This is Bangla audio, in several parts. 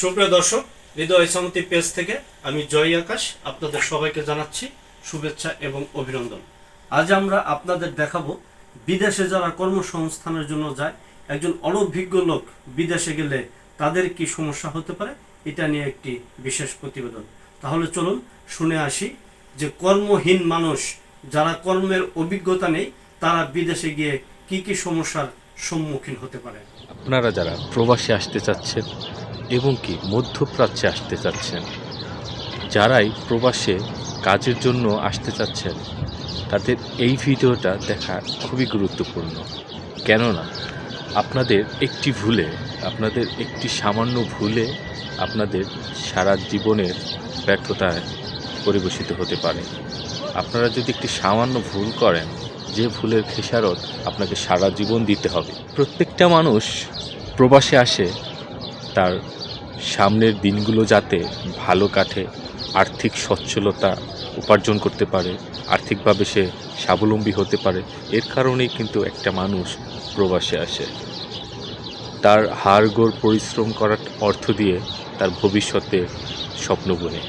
সুপ্রিয় দর্শক, হৃদয় সংতি পেজ থেকে আমি জয় আকাশ আপনাদের সবাইকে জানাচ্ছি শুভেচ্ছা এবং অভিনন্দন। আজ আমরা আপনাদের দেখাবো, বিদেশে যারা কর্মসংস্থানের জন্য যায়, একজন অনভিজ্ঞ লোক বিদেশে গেলে তাদের কি সমস্যা হতে পারে, এটা নিয়ে একটি বিশেষ প্রতিবেদন। তাহলে চলুন শুনে আসি যে কর্মহীন মানুষ যারা কর্মের অভিজ্ঞতা নেই, তারা বিদেশে গিয়ে কি কি সমস্যার সম্মুখীন হতে পারে। আপনারা যারা প্রবাসে আসতে চাচ্ছেন এবং কি মধ্যপ্রাচ্যে আসতে চাচ্ছেন। যারাই প্রবাসে কাজের জন্য আসতে চাচ্ছেন, তাদের এই ভিডিওটা দেখা খুবই গুরুত্বপূর্ণ। কেননা, আপনাদের একটি ভুলে, আপনাদের একটি সামান্য ভুলে আপনাদের সারা জীবনের ব্যর্থতায় পরিবেশিত হতে পারে। আপনারা যদি একটি সামান্য ভুল করেন, যে ভুলের খেসারত আপনাকে সারা জীবন দিতে হবে। প্রত্যেকটা মানুষ প্রবাসে আসে তার সামনের দিনগুলো যাতে ভালো কাটে আর্থিক সচ্ছলতা উপার্জন করতে পারে, আর্থিকভাবে সে স্বাবলম্বী হতে পারে, এর কারণেই কিন্তু একটা মানুষ প্রবাসে আসে। তার হাড়গোড় পরিশ্রম করার অর্থ দিয়ে তার ভবিষ্যতে স্বপ্ন বুনে।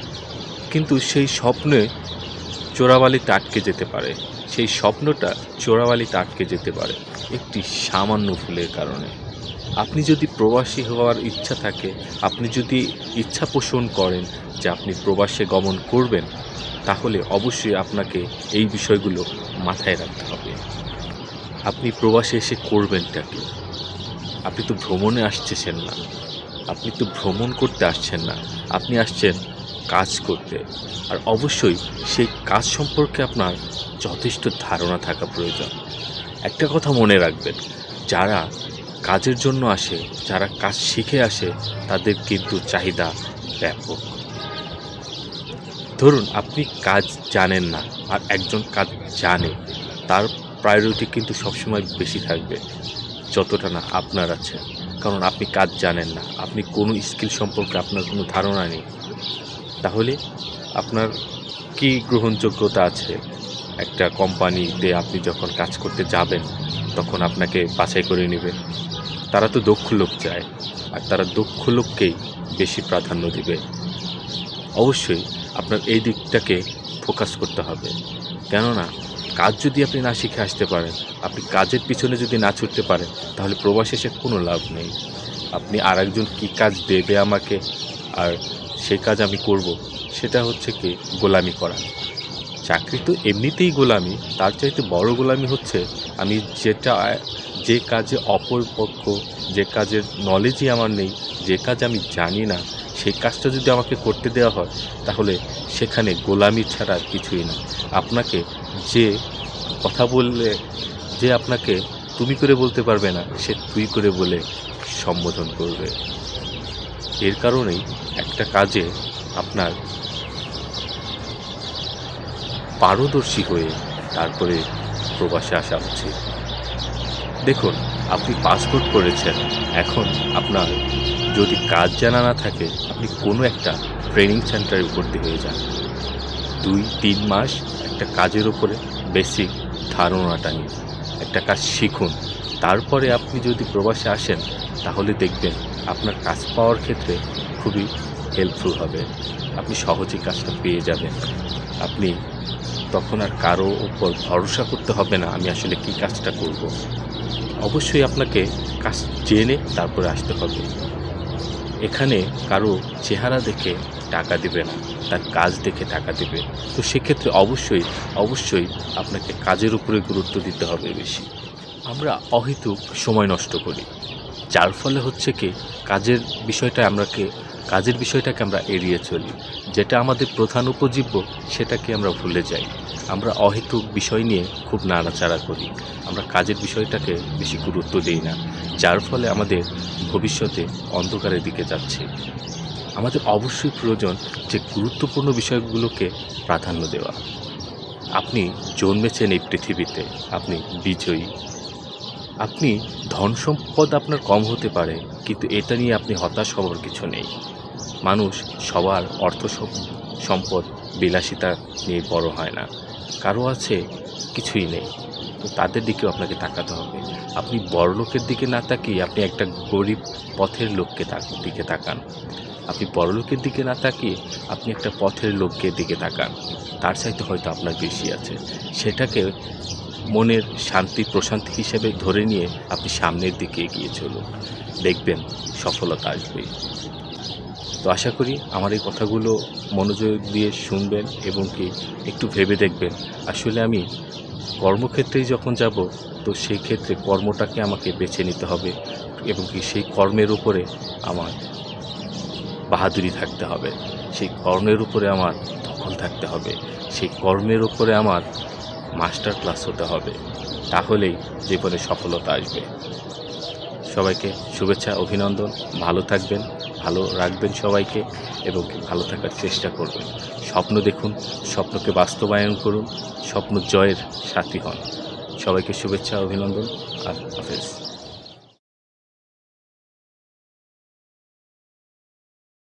কিন্তু সেই স্বপ্নে চোরাবালিতে আটকে যেতে পারে। সেই স্বপ্নটা চোরাবালিতে আটকে যেতে পারে। একটি সামান্য ভুলের কারণে। আপনি যদি প্রবাসী হওয়ার ইচ্ছা থাকে, আপনি যদি ইচ্ছা পোষণ করেন যে আপনি প্রবাসে গমন করবেন, তাহলে অবশ্যই আপনাকে এই বিষয়গুলো মাথায় রাখতে হবে। আপনি প্রবাসে এসে করবেনটা কি? আপনি তো ভ্রমণে আসছেন না। আপনি তো ভ্রমণ করতে আসছেন না। আপনি আসছেন কাজ করতে। আর অবশ্যই সেই কাজ সম্পর্কে আপনার যথেষ্ট ধারণা থাকা প্রয়োজন। একটা কথা মনে রাখবেন, যারা কাজের জন্য আসে, যারা কাজ শিখে আসে, তাদের কিন্তু চাহিদা ব্যাপক। ধরুন, আপনি কাজ জানেন না, আর একজন কাজ জানে, তার প্রায়োরিটি কিন্তু সবসময় বেশি থাকবে, যতটা না আপনার আছে। কারণ আপনি কাজ জানেন না, আপনি কোনো স্কিল সম্পর্কে আপনার কোনো ধারণা নেই। তাহলে আপনার কি গ্রহণযোগ্যতা আছে? একটা কোম্পানিতে আপনি যখন কাজ করতে যাবেন তখন আপনাকে বাছাই করে নেবে। তারা তো দক্ষ লোক চায়, আর তারা দক্ষ লোককেই বেশি প্রাধান্য দিবে। অবশ্যই আপনার এই দিকটাকে ফোকাস করতে হবে। কেননা, কাজ যদি আপনি না শিখে আসতে পারেন, আপনি কাজের পিছনে যদি না ছুটতে পারেন, তাহলে প্রবাসে এসে কোনো লাভ নেই। আপনি আর একজন কী কাজ দেবে আমাকে, আর সেই কাজ আমি করব, সেটা হচ্ছে কি গোলামি করা। চাকরি তো এমনিতেই গোলামি, তার চাইতে বড় গোলামি হচ্ছে আমি যেটা, যে কাজে অপরপক্ষ যে কাজের নলেজই আমার নেই, যে কাজ আমি জানি না, সেই কাজটা যদি আমাকে করতে দেওয়া হয়, তাহলে সেখানে গোলামি ছাড়া আর কিছুই না। আপনাকে যে কথা বললে, যে আপনাকে তুমি করে বলতে পারবে না, সে তুই করে বলে সম্বোধন করবে। এর কারণেই একটা কাজে আপনার পারদর্শী হয়ে তারপরে প্রবাসে আসা উচিত। দেখুন, আপনি পাসপোর্ট করেছেন, এখন আপনার যদি কাজ জানা না থাকে, আপনি কোনো একটা ট্রেনিং সেন্টারে ভর্তি হয়ে যান। দুই, তিন মাস একটা কাজের ওপরে বেসিক ধারণাটা নিন, একটা কাজ শিখুন। তারপরে আপনি যদি প্রবাসে আসেন, তাহলে দেখবেন আপনার কাজ পাওয়ার ক্ষেত্রে খুবই হেল্পফুল হবে। আপনি সহজেই কাজটা পেয়ে যাবেন। আপনি তখন আর কারও উপর ভরসা করতে হবে না আমি আসলে কী কাজটা করব। অবশ্যই আপনাকে কাজ জেনে তারপরে আসতে হবে। এখানে কারও চেহারা দেখে টাকা দেবে না, তার কাজ দেখে টাকা দেবে। তো সেক্ষেত্রে অবশ্যই অবশ্যই আপনাকে কাজের উপরে গুরুত্ব দিতে হবে বেশি। আমরা অহেতুক সময় নষ্ট করি। যার ফলে হচ্ছে কি, কাজের বিষয়টা আমরাকে কাজের বিষয়টাকে আমরা এড়িয়ে চলি। যেটা আমাদের প্রধান উপজীব্য, সেটাকে আমরা ভুলে যাই। আমরা অহেতুক বিষয় নিয়ে খুব নাড়াচাড়া করি। আমরা কাজের বিষয়টাকে বেশি গুরুত্ব দিই না, যার ফলে আমাদের ভবিষ্যতে অন্ধকারের দিকে যাচ্ছে। আমাদের অবশ্যই প্রয়োজন যে গুরুত্বপূর্ণ বিষয়গুলোকে প্রাধান্য দেওয়া। আপনি জন্মেছেন এই পৃথিবীতে, আপনি বিজয়ী। আপনি ধন সম্পদ আপনার কম হতে পারে, কিন্তু এটা নিয়ে আপনি হতাশ হওয়ার কিছু নেই। মানুষ সবার অর্থ সম্পদ, বিলাসিতা নিয়ে বড় হয় না। কারও আছে কিছুই নেই, তো তাদের দিকেও আপনাকে তাকাতে হবে। আপনি বড় লোকের দিকে না তাকিয়ে আপনি একটা গরিব পথের লোককে দিকে তাকান। আপনি বড়লোকের দিকে না তাকিয়ে আপনি একটা পথের লোককে দিকে তাকান। তার চাইতে হয়তো আপনার বেশি আছে। সেটাকে মনের শান্তি, প্রশান্তি হিসেবে ধরে নিয়ে আপনি সামনের দিকে এগিয়ে চলুন। দেখবেন সফলতা আসবেই। তো আশা করি আমার এই কথাগুলো মনোযোগ দিয়ে শুনবেন এবং কি একটু ভেবে দেখবেন। আসলে আমি কর্মক্ষেত্রেই যখন যাব, তো সেই ক্ষেত্রে কর্মটাকে আমাকে বেছে নিতে হবে এবং কি সেই কর্মের উপরে আমার বাহাদুরি থাকতে হবে। সেই কর্মের উপরে আমার দখল থাকতে হবে। সেই কর্মের উপরে আমার মাস্টার ক্লাস হতে হবে, তাহলেই জীবনে সফলতা আসবে। সবাইকে শুভেচ্ছা, অভিনন্দন। ভালো থাকবেন, ভালো রাখবেন সবাইকে এবং ভালো থাকার চেষ্টা করবেন। স্বপ্ন দেখুন, স্বপ্নকে বাস্তবায়ন করুন, স্বপ্ন জয়ের সাথী হন। সবাইকে শুভেচ্ছা, অভিনন্দন আর হাফেজ।